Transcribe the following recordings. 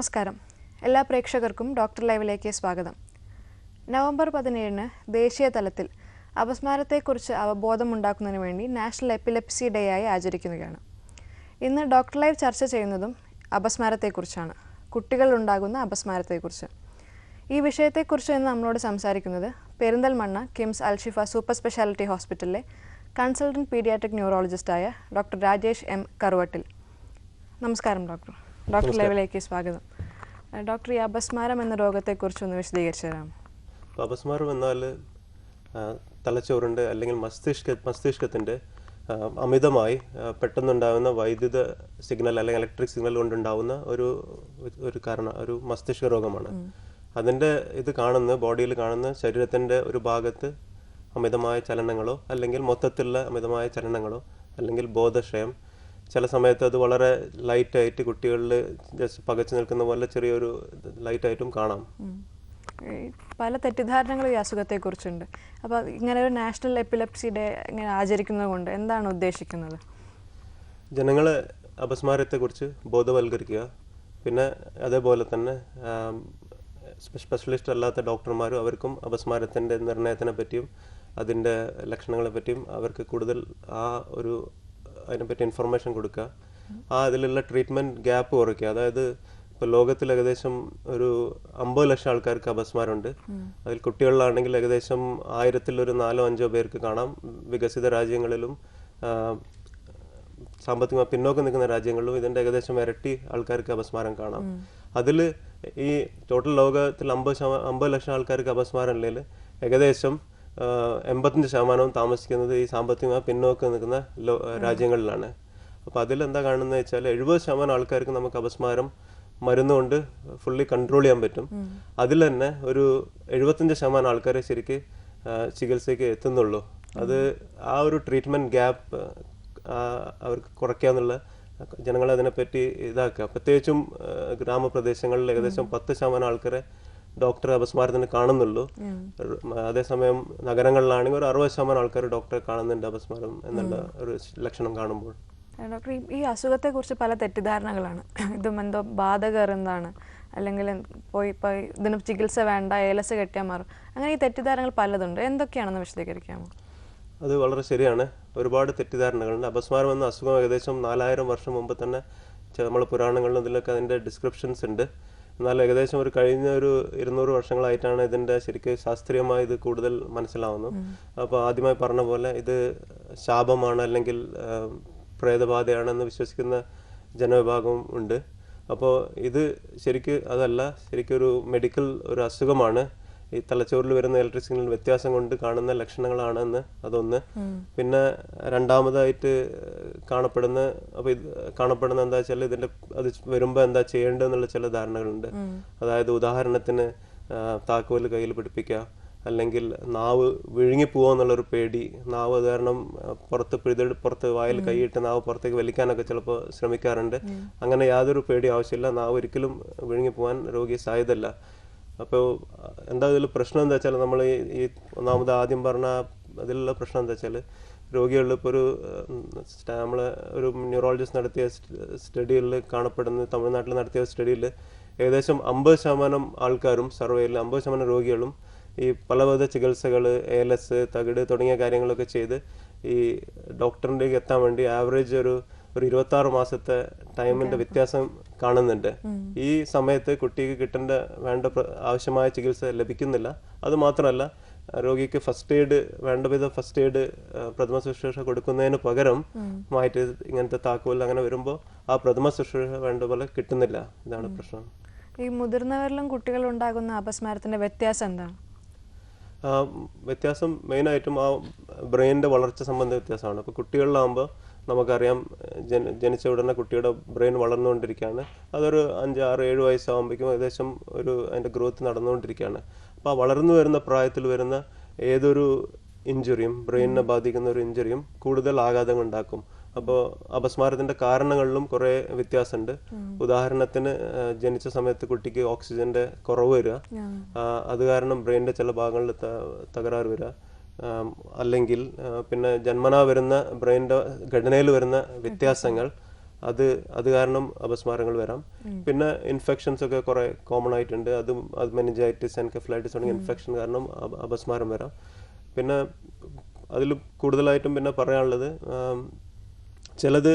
നമസ്കാരം. എല്ലാ പ്രേക്ഷകർക്കും ഡോക്ടർ ലൈവിലേക്ക് സ്വാഗതം. നവംബർ പതിനേഴിന് ദേശീയ തലത്തിൽ അപസ്മാരത്തെക്കുറിച്ച് അവബോധമുണ്ടാക്കുന്നതിന് വേണ്ടി നാഷണൽ എപ്പിലെപ്സി ഡേ ആയി ആചരിക്കുകയാണ്. ഇന്ന് ഡോക്ടർ ലൈവ് ചർച്ച ചെയ്യുന്നതും അപസ്മാരത്തെക്കുറിച്ചാണ്. കുട്ടികളിലുണ്ടാകുന്ന അപസ്മാരത്തെക്കുറിച്ച്. ഈ വിഷയത്തെക്കുറിച്ച് ഇന്ന് നമ്മളോട് സംസാരിക്കുന്നത് Perinthalmanna KIMS Alshifa super speciality ഹോസ്പിറ്റലിലെ കൺസൾട്ടന്റ് പീഡിയാട്രിക് ന്യൂറോളജിസ്റ്റായ ഡോക്ടർ രാജേഷ് എം കറുവട്ടിൽ. നമസ്കാരം ഡോക്ടർ. ഡോക്ടർ ലൈവിലേക്ക് സ്വാഗതം. ഡോക്ടർ ഈ അപസ്മാരം എന്ന രോഗത്തെക്കുറിച്ച് ഒന്ന് വിശദീകരിച്ചു അപ്പോൾ അപസ്മാരം എന്നാൽ തലച്ചോറിന്റെ അല്ലെങ്കിൽ മസ്തിഷ്ക മസ്തിഷ്കത്തിന്റെ അമിതമായി പെട്ടെന്നുണ്ടാകുന്ന വൈദ്യുത സിഗ്നൽ അല്ലെങ്കിൽ ഇലക്ട്രിക് സിഗ്നൽ കൊണ്ടുണ്ടാവുന്ന ഒരു ഒരു കാരണം ഒരു മസ്തിഷ്ക രോഗമാണ്. അതിന്റെ ഇത് കാണുന്ന ബോഡിയിൽ കാണുന്ന ശരീരത്തിന്റെ ഒരു ഭാഗത്ത് അമിതമായ ചലനങ്ങളോ അല്ലെങ്കിൽ മൊത്തത്തിലുള്ള അമിതമായ ചലനങ്ങളോ അല്ലെങ്കിൽ ബോധക്ഷയം ചില സമയത്ത് അത് വളരെ ലൈറ്റായിട്ട് കുട്ടികളിൽ ജസ്റ്റ് പകച്ചു നിൽക്കുന്ന പോലെ ചെറിയൊരു ലൈറ്റായിട്ടും കാണാം. പല തെറ്റിദ്ധാരണകൾ ഈ അസുഖത്തെക്കുറിച്ചുണ്ട്. അപ്പോൾ ഇങ്ങനെ ഒരു നാഷണൽ എപ്പിലെപ്സി ഡേ ഇങ്ങനെ ആചരിക്കുന്നത് കൊണ്ട് എന്താണ് ഉദ്ദേശിക്കുന്നത്? ജനങ്ങളെ അപസ്മാരത്തെക്കുറിച്ച് ബോധവൽക്കരിക്കുക. പിന്നെ അതേപോലെ തന്നെ സ്പെഷ്യലിസ്റ്റ് അല്ലാത്ത ഡോക്ടർമാരും അവർക്കും അപസ്മാരത്തിന്റെ നിർണയത്തിനെ പറ്റിയും അതിന്റെ ലക്ഷണങ്ങളെ പറ്റിയും അവർക്ക് കൂടുതൽ ആ ഒരു അതിനെപ്പറ്റി ഇൻഫർമേഷൻ കൊടുക്കുക. ആ അതിലുള്ള ട്രീറ്റ്മെന്റ് ഗ്യാപ്പ് കുറയ്ക്കുക. അതായത് ഇപ്പോൾ ലോകത്തിൽ ഏകദേശം ഒരു അമ്പത് ലക്ഷം ആൾക്കാർക്ക് അപസ്മാരമുണ്ട്. അതിൽ കുട്ടികളിലാണെങ്കിൽ ഏകദേശം ആയിരത്തിൽ ഒരു നാലോ അഞ്ചോ പേർക്ക് കാണാം. വികസിത രാജ്യങ്ങളിലും സാമ്പത്തികമായി പിന്നോക്കം നിൽക്കുന്ന രാജ്യങ്ങളിലും ഇതിന്റെ ഏകദേശം ഇരട്ടി ആൾക്കാർക്ക് അപസ്മാരം കാണാം. അതിൽ ഈ ടോട്ടൽ ലോകത്തിൽ അമ്പത് ശതമാനം അമ്പത് ലക്ഷം ആൾക്കാർക്ക് അപസ്മാരം ഉള്ളതിൽ ഏകദേശം എൺപത്തഞ്ച് ശതമാനവും താമസിക്കുന്നത് ഈ സാമ്പത്തികമായി പിന്നോക്കം നിൽക്കുന്ന ലോ രാജ്യങ്ങളിലാണ്. അപ്പോൾ അതിലെന്താ കാണുന്നത് വെച്ചാൽ എഴുപത് ശതമാനം ആൾക്കാർക്ക് നമുക്ക് അപസ്മാരം മരുന്നുകൊണ്ട് ഫുള്ളി കൺട്രോൾ ചെയ്യാൻ പറ്റും. അതിൽ തന്നെ ഒരു എഴുപത്തഞ്ച് ശതമാനം ആൾക്കാരെ ശരിക്ക് ചികിത്സയ്ക്ക് എത്തുന്നുള്ളൂ. അത് ആ ഒരു ട്രീറ്റ്മെന്റ് ഗ്യാപ്പ് അവർക്ക് കുറയ്ക്കാന്നുള്ള ജനങ്ങളെ അതിനെപ്പറ്റി ഇതാക്കുക. പ്രത്യേകിച്ചും ഗ്രാമപ്രദേശങ്ങളിൽ ഏകദേശം പത്ത് ശതമാനം ആൾക്കാരെ ഡോക്ടറെ അപസ്മാരത്തിന് കാണുന്നുള്ളൂ. അതേസമയം നഗരങ്ങളിലാണെങ്കിൽ ഒരു അറുപത് ശതമാനം ആൾക്കാർ ഡോക്ടറെ കാണുന്നുണ്ട് അപസ്മാരം എന്നുള്ള ഒരു ലക്ഷണം കാണുമ്പോൾ. ഡോക്ടർ ഈ- അസുഖത്തെ അസുഖത്തെക്കുറിച്ച് പല തെറ്റിദ്ധാരണകളാണ്. ഇതും എന്തോ ബാധ കയറുന്നതാണ് അല്ലെങ്കിൽ പോയി പോയി ഇതിന് ചികിത്സ വേണ്ട ഏലസ് കെട്ടിയാൽ മാറും. അങ്ങനെ ഈ തെറ്റിദ്ധാരണകൾ പലതുണ്ട്. എന്തൊക്കെയാണെന്ന് വിശദീകരിക്കാമോ? അത് വളരെ ശരിയാണ്. ഒരുപാട് തെറ്റിദ്ധാരണകളുണ്ട്. അപസ്മാരം എന്ന അസുഖം ഏകദേശം നാലായിരം വർഷം മുമ്പ് തന്നെ നമ്മൾ പുരാണങ്ങളിലും ഇതിലൊക്കെ അതിന്റെ ഡിസ്ക്രിപ്ഷൻസ് ഉണ്ട്. എന്നാൽ ഏകദേശം ഒരു കഴിഞ്ഞ ഒരു ഇരുന്നൂറ് വർഷങ്ങളായിട്ടാണ് ഇതിന്റെ ശരിക്കും ശാസ്ത്രീയമായി ഇത് കൂടുതൽ മനസ്സിലാവുന്നു അപ്പോൾ ആദ്യമായി പറഞ്ഞ പോലെ ഇത് ശാപമാണ് അല്ലെങ്കിൽ പ്രേതബാധയാണെന്ന് വിശ്വസിക്കുന്ന ജനവിഭാഗവും ഉണ്ട്. അപ്പോൾ ഇത് ശരിക്ക് അതല്ല ശരിക്കൊരു മെഡിക്കൽ ഒരു അസുഖമാണ്. ഈ തലച്ചോറിൽ വരുന്ന ഇലക്ട്രിക് സിഗ്നൽ വ്യത്യാസം കൊണ്ട് കാണുന്ന ലക്ഷണങ്ങളാണെന്ന് അതൊന്ന്. പിന്നെ രണ്ടാമതായിട്ട് കാണപ്പെടുന്ന അപ്പോൾ ഇത് കാണപ്പെടുന്ന എന്താ വെച്ചാൽ ഇതിന്റെ അത് വരുമ്പോൾ എന്താ ചെയ്യേണ്ടതെന്നുള്ള ചില ധാരണകളുണ്ട്. അതായത് ഉദാഹരണത്തിന് താക്കോൽ കയ്യിൽ പിടിപ്പിക്കുക അല്ലെങ്കിൽ നാവ് വിഴുങ്ങി എന്നുള്ളൊരു പേടി. നാവ് അത് കാരണം പുറത്ത് പിഴുത പുറത്ത് വായിൽ കൈയിട്ട് നാവ് പുറത്തേക്ക് വലിക്കാനൊക്കെ ചിലപ്പോൾ ശ്രമിക്കാറുണ്ട്. അങ്ങനെ യാതൊരു പേടി ആവശ്യമില്ല. നാവ് ഒരിക്കലും വിഴുങ്ങി പോകാൻ രോഗി സാധ്യതയില്ല. അപ്പോൾ എന്താ ഇതിൽ പ്രശ്നം എന്താ വെച്ചാൽ നമ്മൾ ഈ ഈ ഒന്നാമത് ആദ്യം പറഞ്ഞ അതിലുള്ള പ്രശ്നം എന്താ വെച്ചാൽ രോഗികളിൽ ഇപ്പോൾ ഒരു നമ്മൾ ഒരു ന്യൂറോളജിസ്റ്റ് നടത്തിയ സ്റ്റഡിയിൽ കാണപ്പെടുന്ന തമിഴ്നാട്ടിൽ നടത്തിയ സ്റ്റഡിയിൽ ഏകദേശം അമ്പത് ശതമാനം ആൾക്കാരും സർവേയിൽ അമ്പത് ശതമാനം രോഗികളും ഈ പലവിധ ചികിത്സകൾ എ എൽ എസ് തകിട് തുടങ്ങിയ കാര്യങ്ങളൊക്കെ ചെയ്ത് ഈ ഡോക്ടറിന്റെ എത്താൻ വേണ്ടി ആവറേജ് ഒരു ഒരു ഇരുപത്താറ് മാസത്തെ ടൈമിന്റെ വ്യത്യാസം കാണുന്നുണ്ട്. ഈ സമയത്ത് കുട്ടിക്ക് കിട്ടേണ്ട വേണ്ട ആവശ്യമായ ചികിത്സ ലഭിക്കുന്നില്ല. അത് മാത്രമല്ല രോഗിക്ക് ഫസ്റ്റ് എയ്ഡ് വേണ്ട വിധ ഫസ്റ്റ് എയ്ഡ് പ്രഥമ ശുശ്രൂഷ കൊടുക്കുന്നതിന് പകരം മാറ്റി ഇങ്ങനത്തെ താക്കോൽ അങ്ങനെ വരുമ്പോൾ ആ പ്രഥമ ശുശ്രൂഷ വേണ്ട പോലെ കിട്ടുന്നില്ല. ഇതാണ് പ്രശ്നം. ഈ മുതിർന്നവരിലും കുട്ടികൾ ഉണ്ടാകുന്ന അപസ്മാരത്തിന്റെ വ്യത്യാസം എന്താണ് വ്യത്യാസം മെയിനായിട്ടും ആ ബ്രെയിനിന്റെ വളർച്ച സംബന്ധ വ്യത്യാസമാണ്. അപ്പോൾ കുട്ടികളിലാകുമ്പോൾ നമുക്കറിയാം ജന ജനിച്ച ഉടനെ കുട്ടിയുടെ ബ്രെയിൻ വളർന്നുകൊണ്ടിരിക്കുകയാണ്. അതൊരു അഞ്ച് ആറ് ഏഴ് വയസ്സാകുമ്പോഴേക്കും ഏകദേശം ഒരു അതിന്റെ ഗ്രോത്ത് നടന്നുകൊണ്ടിരിക്കുകയാണ്. അപ്പോൾ ആ വളർന്നു വരുന്ന പ്രായത്തിൽ വരുന്ന ഏതൊരു ഇഞ്ചുറിയും ബ്രെയിനിനെ ബാധിക്കുന്ന ഒരു ഇഞ്ചുറിയും കൂടുതൽ ആഘാതം ഉണ്ടാക്കും. അപ്പോൾ അപസ്മാരത്തിന്റെ കാരണങ്ങളിലും കുറേ വ്യത്യാസമുണ്ട്. ഉദാഹരണത്തിന് ജനിച്ച സമയത്ത് കുട്ടിക്ക് ഓക്സിജന്റെ കുറവ് വരിക. അത് കാരണം ബ്രെയിനിന്റെ ചില ഭാഗങ്ങളിൽ തകരാറ് വരിക. അല്ലെങ്കിൽ പിന്നെ ജന്മനാ വരുന്ന ബ്രെയിന്റെ ഘടനയിൽ വരുന്ന വ്യത്യാസങ്ങൾ അത് അത് കാരണം അപസ്മാരങ്ങൾ വരാം. പിന്നെ ഇൻഫെക്ഷൻസ് ഒക്കെ കുറേ കോമൺ ആയിട്ടുണ്ട്. അതും അത് മെനിഞ്ചൈറ്റിസ് എൻകെഫ്ലൈറ്റിസ് തുടങ്ങിയ ഇൻഫെക്ഷൻ കാരണം അപസ്മാരം വരാം. പിന്നെ അതിൽ കൂടുതലായിട്ടും പിന്നെ പറയാനുള്ളത് ചിലത്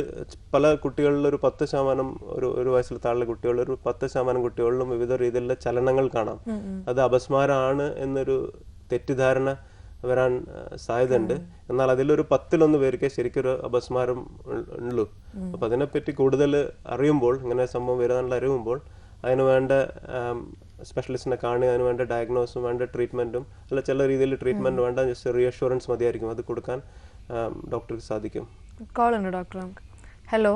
പല കുട്ടികളിൽ ഒരു പത്ത് ശതമാനം ഒരു ഒരു വയസ്സിൽ താഴെ കുട്ടികളിൽ ഒരു പത്ത് ശതമാനം കുട്ടികളിലും വിവിധ രീതിയിലുള്ള ചലനങ്ങൾ കാണാം. അത് അപസ്മാരമാണ് എന്നൊരു തെറ്റിദ്ധാരണ വരാൻ സാധ്യതയുണ്ട്. എന്നാൽ അതിലൊരു പത്തിലൊന്ന് പേർക്ക് ശരിക്കൊരു അപസ്മാരം ഉള്ളൂ. അപ്പൊ അതിനെപ്പറ്റി കൂടുതൽ അറിയുമ്പോൾ ഇങ്ങനെ സംഭവം വരാനുള്ള അറിയുമ്പോൾ അതിന് വേണ്ട സ്പെഷ്യലിസ്റ്റിനെ കാണുക അതിന് വേണ്ട ഡയഗ്നോസും വേണ്ട ട്രീറ്റ്മെന്റും അല്ല ചില രീതിയിൽ ട്രീറ്റ്മെന്റ് വേണ്ട ജസ്റ്റ് റീഅഷുറൻസ് മതിയായിരിക്കും. അത് കൊടുക്കാൻ ഡോക്ടർക്ക് സാധിക്കും. കോൾ ഉണ്ട് ഡോക്ടർ നമുക്ക്. ഹലോ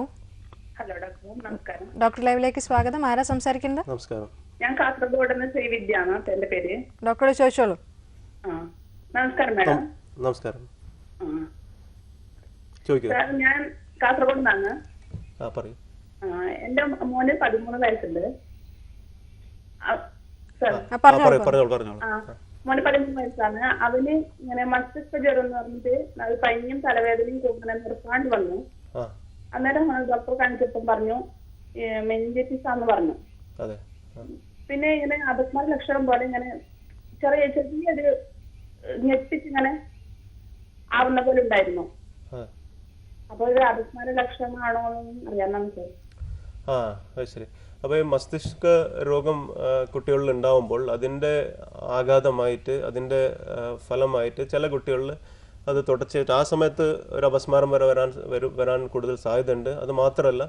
ഹലോ ഡോക്ടർ നമസ്കാരം. ഡോക്ടർ ലൈവിലേക്ക് സ്വാഗതം. ആരാ സംസാരിക്കുന്നത്? നമസ്കാരം. ഞാൻ കാസർഗോഡ് നിന്ന് ശ്രീവിദ്യാണ് എന്റെ പേര്. ഡോക്ടറോട് ചോദിച്ചോളൂ. ആ. നമസ്കാരം മാഡം. നമസ്കാരം. ചോദിക്കുക ഞാൻ കാസർഗോഡ് നിന്നാണ് ആ പറയൂ. ആ, എന്റെ മോന് പതിമൂന്ന് വയസ്സുണ്ട്. മോന് പതിമൂന്ന് വയസ്സാണ്. അവന് ഇങ്ങനെ മസ്തിഷ്ക ജ്വരം എന്ന് പറഞ്ഞിട്ട് അത് പനിയും തലവേദനയും കൂടുതൽ നിർത്താണ്ട് വന്നു. ആ. അന്നേരം ഡോക്ടർ കാണിച്ചപ്പം പറഞ്ഞു മെഞ്ചറ്റിസ് ആന്ന് പറഞ്ഞു. അതെ. പിന്നെ ഇങ്ങനെ അപസ്മാര ലക്ഷണം പോലെ ഇങ്ങനെ ചെറിയ ചെറിയൊരു ഞെട്ടിച്ച് ഇങ്ങനെ ആവുന്ന പോലെ ഉണ്ടായിരുന്നു. അപ്പൊ ഇത് അപസ്മാര ലക്ഷണമാണോ എന്ന് അറിയാൻ നമുക്ക് ആ ശരി. അപ്പോൾ ഈ മസ്തിഷ്ക രോഗം കുട്ടികളിൽ ഉണ്ടാവുമ്പോൾ അതിന്റെ ആഘാതമായിട്ട് അതിന്റെ ആ, ഫലമായിട്ട് ചില കുട്ടികളിൽ അത് തുടർച്ചയായിട്ട് ആ സമയത്ത് ഒരു അപസ്മാരം വരെ വരാൻ വരും വരാൻ കൂടുതൽ സാധ്യതയുണ്ട്. അത് മാത്രമല്ല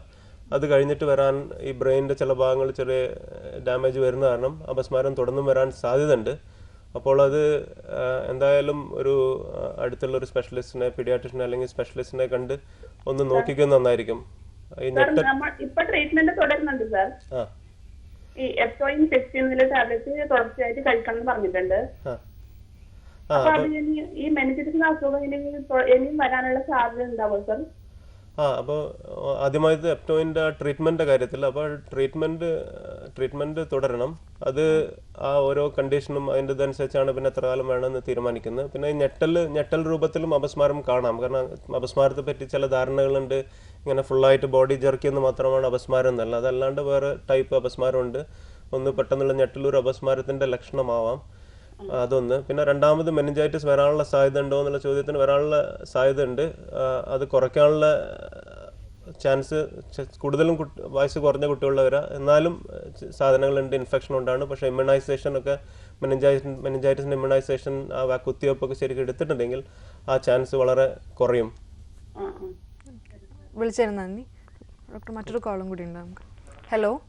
അത് കഴിഞ്ഞിട്ട് വരാൻ ഈ ബ്രെയിനിന്റെ ചില ഭാഗങ്ങൾ ചെറിയ ഡാമേജ് വരുന്ന കാരണം അപസ്മാരം തുടർന്നും വരാൻ സാധ്യതയുണ്ട്. അപ്പോൾ അത് എന്തായാലും ഒരു അടുത്തുള്ള ഒരു സ്പെഷ്യലിസ്റ്റിനെ പീഡിയാട്രിഷനെ അല്ലെങ്കിൽ സ്പെഷ്യലിസ്റ്റിനെ കണ്ട് ഒന്ന് നോക്കിക്കുന്നത് നന്നായിരിക്കും. ഈ ഇപ്പൊ ട്രീറ്റ്മെന്റ് തുടരുന്നുണ്ട് സാർ ഈ ഫിഫ്റ്റീൻ എന്നുള്ള ടാബ്ലറ്റ് തുടർച്ചയായിട്ട് കഴിക്കണം എന്ന് പറഞ്ഞിട്ടുണ്ട് അപ്പൊ അത് ഈ മെനിഞ്ചിറ്റിന്റെ അസുഖം ഇനി ഇനിയും വരാനുള്ള സാധ്യത ഉണ്ടാവും സാർ ആ അപ്പോൾ ആദ്യമായത് എപ്റ്റോയിന്റെ ആ ട്രീറ്റ്മെന്റിന്റെ കാര്യത്തിൽ അപ്പോൾ ട്രീറ്റ്മെന്റ് ട്രീറ്റ്മെന്റ് തുടരണം. അത് ആ ഓരോ കണ്ടീഷനും അതിന്റെ ഇതനുസരിച്ചാണ് പിന്നെ എത്ര കാലം വേണമെന്ന് തീരുമാനിക്കുന്നത്. പിന്നെ ഈ ഞെട്ടൽ ഞെട്ടൽ രൂപത്തിലും അപസ്മാരം കാണാം. കാരണം അപസ്മാരത്തെ പറ്റി ചില ധാരണകളുണ്ട്. ഇങ്ങനെ ഫുള്ളായിട്ട് ബോഡി ജെർക്കിയെന്ന് മാത്രമാണ് അപസ്മാരം എന്നല്ല. അതല്ലാണ്ട് വേറെ ടൈപ്പ് അപസ്മാരമുണ്ട്. ഒന്ന് പെട്ടെന്നുള്ള ഞെട്ടലൊരു അപസ്മാരത്തിന്റെ ലക്ഷണമാവാം. അതൊന്ന്. പിന്നെ രണ്ടാമത് മെനിഞ്ചൈറ്റിസ് വരാനുള്ള സാധ്യത ഉണ്ടോ എന്നുള്ള ചോദ്യത്തിന് വരാനുള്ള സാധ്യത ഉണ്ട്. അത് കുറയ്ക്കാനുള്ള ചാൻസ് കൂടുതലും വയസ്സ് കുറഞ്ഞ കുട്ടികളിൽ വരാം എന്നാലും സാധനങ്ങളുണ്ട് ഇൻഫെക്ഷൻ ഉണ്ടാണ്. പക്ഷേ ഇമ്മ്യൂണൈസേഷൻ ഒക്കെ മെനിഞ്ചൈറ്റിസ് മെനിഞ്ചൈറ്റിസിന്റെ ഇമ്മ്യൂണൈസേഷൻ ആ കുത്തിവയ്പ്പൊക്കെ ശരിക്കും എടുത്തിട്ടുണ്ടെങ്കിൽ ആ ചാൻസ് വളരെ കുറയും. ആ നന്ദി. ഡോക്ടർ മറ്റൊരു കോളും കൂടി ഉണ്ട് നമുക്ക്. ഹലോ?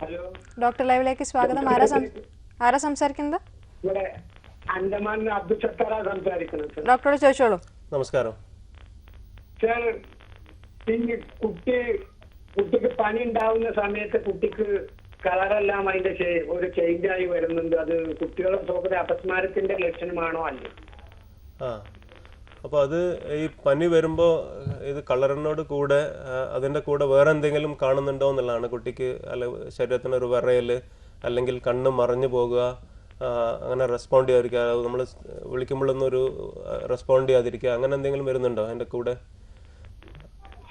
ഹലോ? ഡോക്ടർ ലൈവിലേക്ക് സ്വാഗതം. ആരാ ആരാ സംസാരിക്കുന്നത്? ഇവിടെ അണ്ടമാൻ അബ്ദുൽ സത്താറ സംസാരിക്കുന്നത് സർ ഡോക്ടറോട് ചോദിച്ചോളൂ. നമസ്കാരം. സർ ഈ കുട്ടി കുട്ടിക്ക് പനി ഉണ്ടാവുന്ന സമയത്ത് കുട്ടിക്ക് കളറെല്ലാം അതിന്റെ ചെ- ഒരു ചേഞ്ച് ആയി വരുന്നുണ്ട്. അത് കുട്ടികളെ സ്വന്തം അപസ്മാരത്തിന്റെ ലക്ഷണമാണോ അല്ലേ ആ. അപ്പോൾ അത് ഈ പനി വരുമ്പോ ഇത് കളറിനോട് കൂടെ അതിന്റെ അതിന്റെ കൂടെ വേറെ എന്തെങ്കിലും കാണുന്നുണ്ടോ എന്നുള്ളതാണ് കുട്ടിക്ക് അല്ല ശരീരത്തിന് ഒരു വിറയൽ അല്ലെങ്കിൽ കണ്ണ് മറഞ്ഞു പോകുക അങ്ങനെ റെസ്പോണ്ട് ചെയ്യാതിരിക്കുക നമ്മൾ വിളിക്കുമ്പോഴൊന്നും ഒരു റെസ്പോണ്ട് ചെയ്യാതിരിക്കുക അങ്ങനെ എന്തെങ്കിലും വരുന്നുണ്ടോ അതിന്റെ കൂടെ?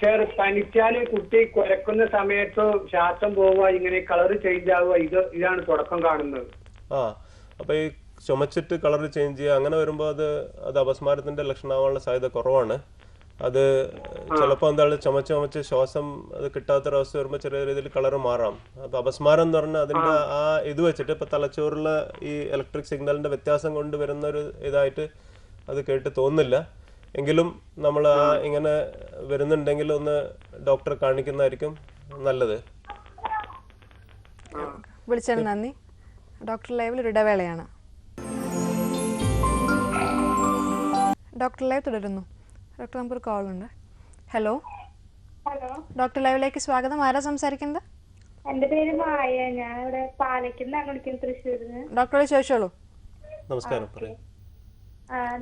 സർ പനിച്ചാൽ കുട്ടി കുരക്കുന്ന സമയത്ത് ശ്വാസം പോവുക ഇങ്ങനെ കളർ ചേഞ്ച് ആവുക ഇത് ഇതാണ് തുടക്കം കാണുന്നത്. ആ അപ്പൊ ഈ ചുമച്ചിട്ട് കളർ ചേഞ്ച് ചെയ്യുക അങ്ങനെ വരുമ്പോൾ അത് അത് അപസ്മാരത്തിന്റെ ലക്ഷണമാവാനുള്ള സാധ്യത കുറവാണ്. അത് ചിലപ്പോൾ എന്താണ് ചുമച്ച് ചുമച്ച് ശ്വാസം അത് കിട്ടാത്തൊരവസ്ഥ വരുമ്പോൾ ചെറിയ രീതിയിൽ കളർ മാറാം. അപ്പോൾ അപസ്മാരം എന്ന് പറഞ്ഞാൽ അതിന്റെ ആ ഇത് വെച്ചിട്ട് ഇപ്പോൾ തലച്ചോറിലെ ഈ ഇലക്ട്രിക് സിഗ്നലിന്റെ വ്യത്യാസം കൊണ്ട് വരുന്ന ഒരു ഇതായിട്ട് അത് കേട്ട് തോന്നില്ല എങ്കിലും നമ്മൾ ആ ഇങ്ങനെ വരുന്നുണ്ടെങ്കിൽ ഒന്ന് ഡോക്ടറെ കാണിക്കുന്നതായിരിക്കും നല്ലത്. വിളിച്ചതിന് നന്ദി. ഡോക്ടർ ലൈവിൽ ഒരു ഇടവേളയാണ്. ഡോക്ടർ ലൈവ് തുടരുന്നു. ഡോക്ടർ നമുക്കൊരു കോൾ ഉണ്ട് ഹലോ. ഹലോ. ഡോക്ടർ ലൈവിലേക്ക് സ്വാഗതം. ആരാ സംസാരിക്കുന്നത്? എന്റെ പേര് മായ. ഞാൻ ഇവിടെ പാലക്കുന്നാണ് വിളിക്കുന്നത് തൃശ്ശൂരിന്ന് ഡോക്ടറോട് ചോദിച്ചോളൂ. നമസ്കാരം പറയും.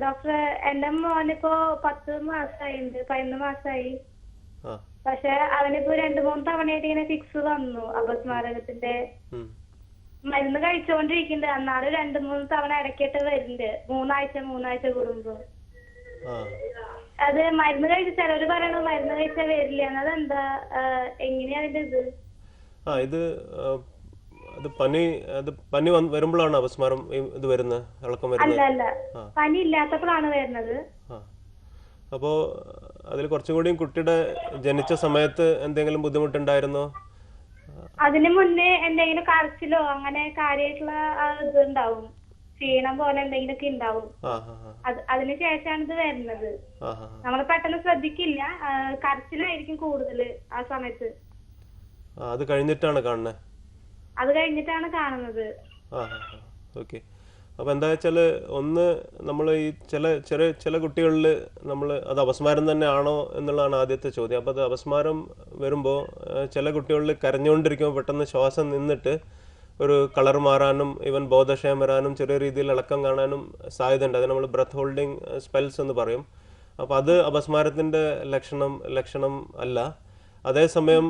ഡോക്ടർ എന്റെ മോനിപ്പോ പത്ത് മാസമായിണ്ട് പതിനൊന്ന് മാസമായി ആ. പക്ഷെ അവനിപ്പോ രണ്ടു മൂന്ന് തവണയായിട്ട് ഇങ്ങനെ ഫിക്സ് വന്നു അപസ്മാരകത്തിന്റെ. മരുന്ന് കഴിച്ചോണ്ടിരിക്കുന്നുണ്ട് എന്നാലും രണ്ടു മൂന്ന് തവണ ഇടയ്ക്കിട്ട് വരുന്നുണ്ട്. മൂന്നാഴ്ച മൂന്നാഴ്ച കൂടുമ്പോ. അത് മരുന്ന് കഴിച്ച ചിലവര് പറയണു മരുന്ന് കഴിച്ചാൽ വരില്ല. അതെന്താ? എങ്ങനെയാ അതിന്റെ ഇത്? ആ ഇത് അത് പനി അത് പനി വരുമ്പോഴാണ് അപസ്മാരം ഇത് വരുന്നത്? ഇളക്കം അല്ല വരുന്നത് പനി ഇല്ലാത്തപ്പോഴാണ് വരുന്നത്. അപ്പോൾ അതിൽ കുറച്ചും കൂടി കുട്ടിയുടെ ജനിച്ച സമയത്ത് എന്തെങ്കിലും ബുദ്ധിമുട്ടുണ്ടായിരുന്നോ? അതിനു മുന്നേ എന്തെങ്കിലും കരച്ചിലോ അങ്ങനെ കാര്യമായിട്ടുള്ള ആ, ഇത് ഉണ്ടാവും. ക്ഷീണം പോലെ എന്തെങ്കിലുമൊക്കെ ഉണ്ടാവും. ആ ആ ആ. അത് അതിന് ശേഷമാണ് ഇത് വരുന്നത്. നമ്മൾ പെട്ടെന്ന് ശ്രദ്ധിക്കില്ല. കരച്ചിലായിരിക്കും കൂടുതൽ ആ സമയത്ത്. അത് കഴിഞ്ഞിട്ടാണ് കാണുന്നത് അത് കഴിഞ്ഞിട്ടാണ് കാണുന്നത്. ഓക്കെ. അപ്പോൾ എന്താ വെച്ചാൽ ഒന്ന് നമ്മൾ ഈ ചില ചെറിയ ചില കുട്ടികളിൽ നമ്മൾ അത് അപസ്മാരം തന്നെ ആണോ എന്നുള്ളതാണ് ആദ്യത്തെ ചോദ്യം. അപ്പോൾ അത് അപസ്മാരം വരുമ്പോൾ ചില കുട്ടികളിൽ കരഞ്ഞുകൊണ്ടിരിക്കുമ്പോൾ പെട്ടെന്ന് ശ്വാസം നിന്നിട്ട് ഒരു കളർ മാറാനും ഈവൻ ബോധക്ഷയം വരാനും ചെറിയ രീതിയിൽ ഇളക്കം കാണാനും സാധ്യതയുണ്ട്. അത് നമ്മൾ ബ്രത്ത് ഹോൾഡിംഗ് സ്പെൽസ് എന്ന് പറയും. അപ്പോൾ അത് അപസ്മാരത്തിന്റെ ലക്ഷണം ലക്ഷണം അല്ല. അതേസമയം